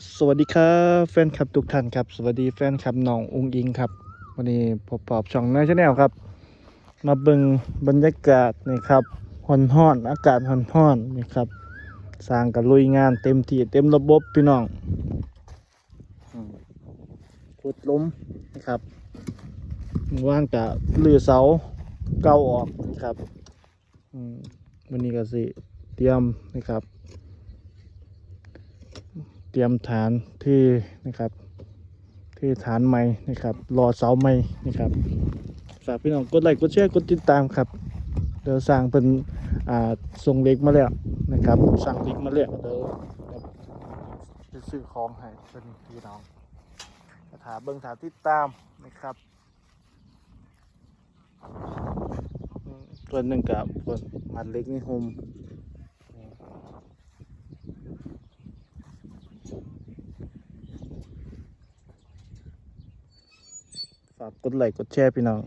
สวัสดีครับแฟนคลับทุกท่านครับ สวัสดีแฟนคลับน้องอุ้งอิงครับ วันนี้พบปอบช่องน้อยชาแนลครับ มาเบิ่งบรรยากาศนี่ครับฮอนฮ้อนอากาศฮอนฮ้อนนี่ครับสร้างกับลุยงานเต็มที่เต็มระบบพี่น้องขุดลุมนะครับว่างกับลือเสาเก่าออกนะครับวันนี้ก็สิเตรียมนะครับ เตรียมฐานที่นะครับ ที่ฐานไม้นะครับ รอเสาไม้นะครับฝากพี่น้องกดไลค์กดแชร์กดติดตามครับเดี๋ยวสร้างเป็นอ่าส่งเล็กมาแล้วนะครับสั่งเล็กมาแล้วเดี๋ยวจะซื้อของให้เป็นพี่น้องถาเบิ่งถาติดตามนะครับอืมส่วนหนึ่งกับคนมัดเล็กนี่โฮม ฝา กดไลค์กดแชร์พี่น้อง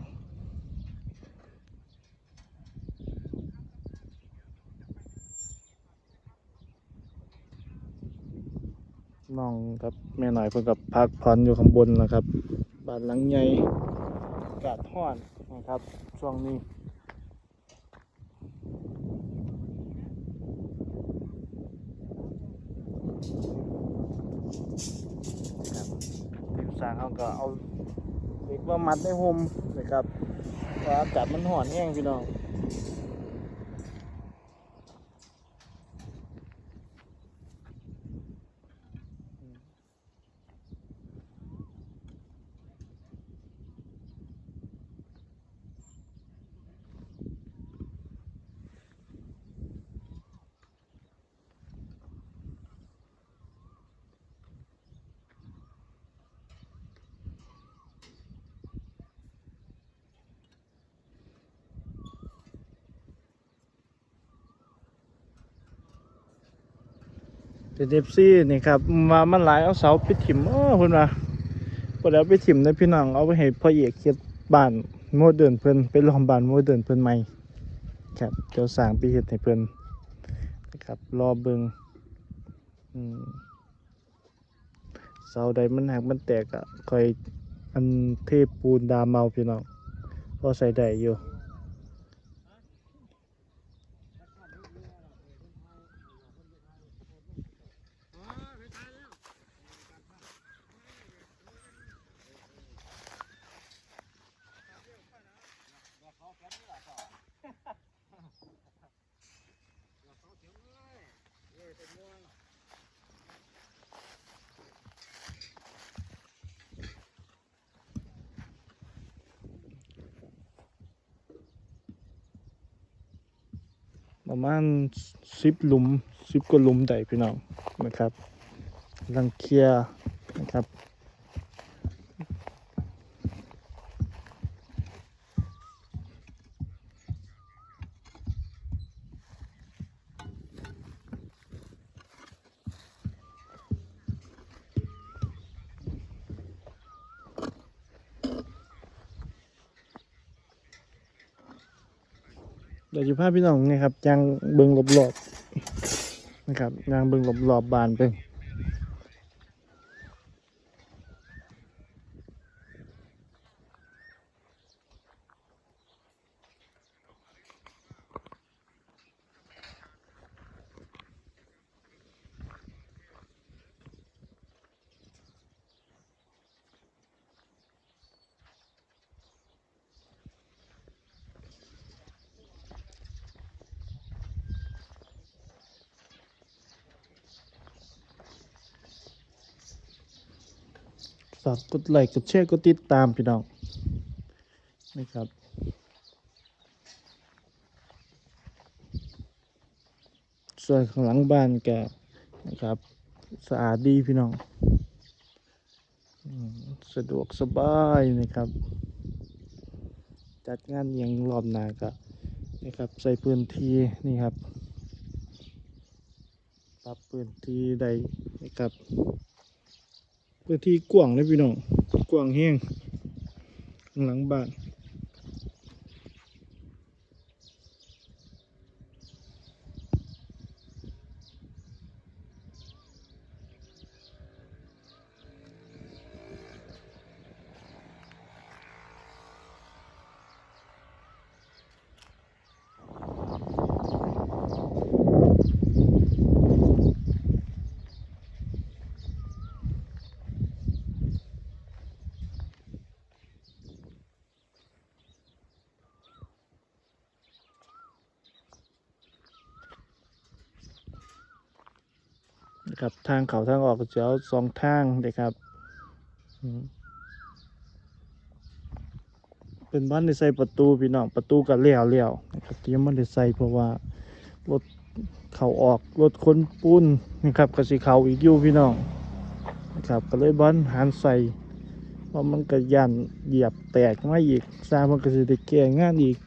น้องครับแม่หน่อยเพิ่นกับพักผ่อนอยู่ข้างบนนะครับบ้านหลังใหญ่กาศร้อนนะครับ ช่วงนี้ครับทีมสางเขาก็เอา เด็กว่ามัดในโฮมนะครับว่าอากาศมันห่อนแห้งพี่น้อง เป็นเอฟซี่นี่ครับมามันหลายเอาเสาไปถิ่มเออเพิ่นว่าพอแล้วไปถิ่มนะพี่น้องเอาไปให้พ่อเอกเฮ็ดบ้านโมเดิร์นเพิ่นเป็นโรงบ้านโมเดิร์นเพิ่นใหม่ครับเดี๋ยวสร้างไปเฮ็ดให้เพิ่นนะครับรอเบิงอืมเสาใดมันหักมันแตกอะคอยอันเทปูนดามเมาพี่น้องพอใส่ได้อยู่ ประมาณสิบหลุมสิบกว่าหลุมได้พี่น้องนะครับลังเคียนะครับ ดี๋ยวจะพาพี่น้องนะครับยางเบิงหลบๆนะครับยางเบิงหลบๆบานไป งฝากดไลค์กดแชร์กดติดตามพี่น้องนะครับส่วนข้างหลังบ้านแกนะครับ สะอาดดีพี่น้องสะดวกสบายนะครับ จัดงานอหยังรอบหนาก็นะครับ ใส่พื้นที่นี่ครับ ปรับพื้นที่ใดนะครับ พื้นที่กว้างเลยพี่น้องกว้างแห้งข้างหลังบ้าน นะครับทางเขาทางออกจะเอาสองทางนะครับเป็นบ้านในใส่ประตูพี่น้องประตูก็เลี้ยวเลี้ยวนะครับที่ยังไม่ได้ใส่เพราะว่ารถเขาออกรถคนปูนนะครับก็สิเขาอีกอยู่พี่น้องนะครับก็เลยบ้านหันใส่เพราะมันก็ยันเหยียบแตกไมาอีกสร้างมันก็สิได้แก้งานอีก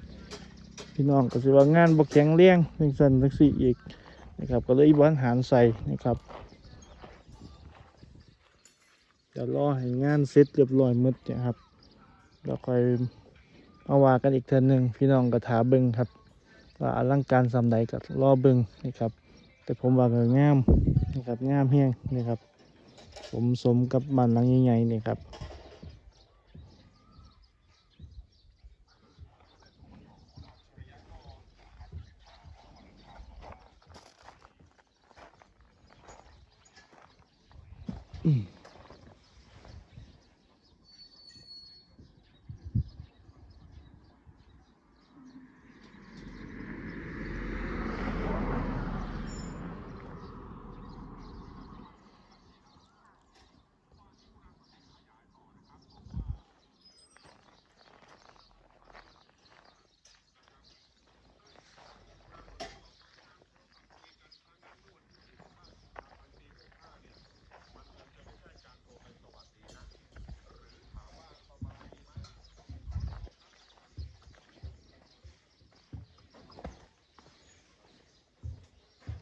พี่น้องก็สิว่างานบ่แข็งแรงจังซั่นจังซี่อีก นะครับก็เลยบานหันใส่นะครับเดี๋ยวรอให้งานเสร็จเรียบร้อยหมดนี่ยครับแล้วค่อยมาว่ากันอีกเทื่อหนึ่งพี่น้องก็ถาเบิงครับว่าอลังการสำใดก็รอเบิงนะครับ แต่ผมว่าก็งามนะครับงามแฮงนะครับ ผมสมกับบ้านหลังใหญ่ๆนี่ครับ Mm.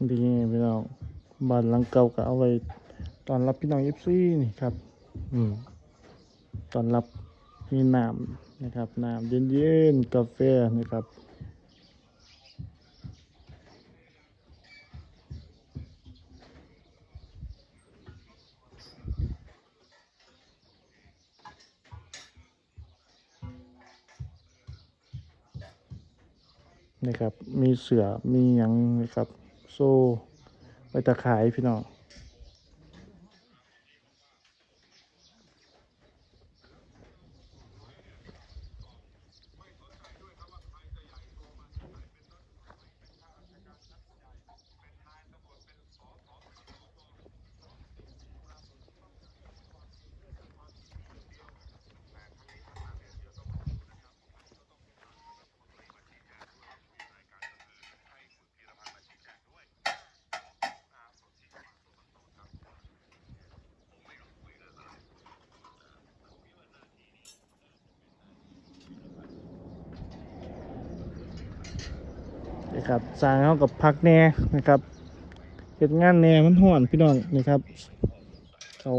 ดีพี่น้องบ้านหลังเก่าก็เอาไว้ตอนรับพี่น้องยิปซี่นี่ครับ อืมตอนรับมีน้ำนะครับน้ำเย็นๆกาแฟนะครับนะครับ มีเสือ มีหยังนะครับ โซ่ไว้ตะขายพี่น้อง นะครับสร้างเขากับพักแน่นะครับเฮ็ดงานแน่มันห่อนพี่น้องนะครับเขา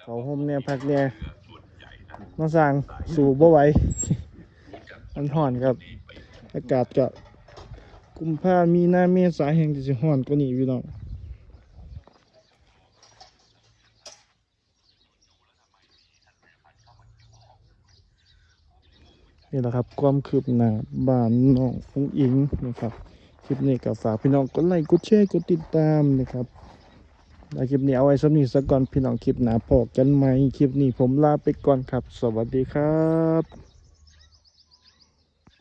เขาห่มเนี่ยพักแน่มาสร้างสู่บ่ไหวมันห่อนครับอากาศก็กุมภามีหน้าเมษาแห่งที่จะห่อนกว่านี้พี่น้อง นี่แหละครับความคืบหน้าบ้านน้ององอิงนะครับคลิปนี้ก็ฝากพี่น้องกดไลค์กดแชร์กดติดตามนะครับและคลิปนี้เอาไว้สำนี้ซะก่อนพี่น้องคลิปหน้าพอกันไหมคลิปนี้ผมลาไปก่อนครับ สวัสดีครับ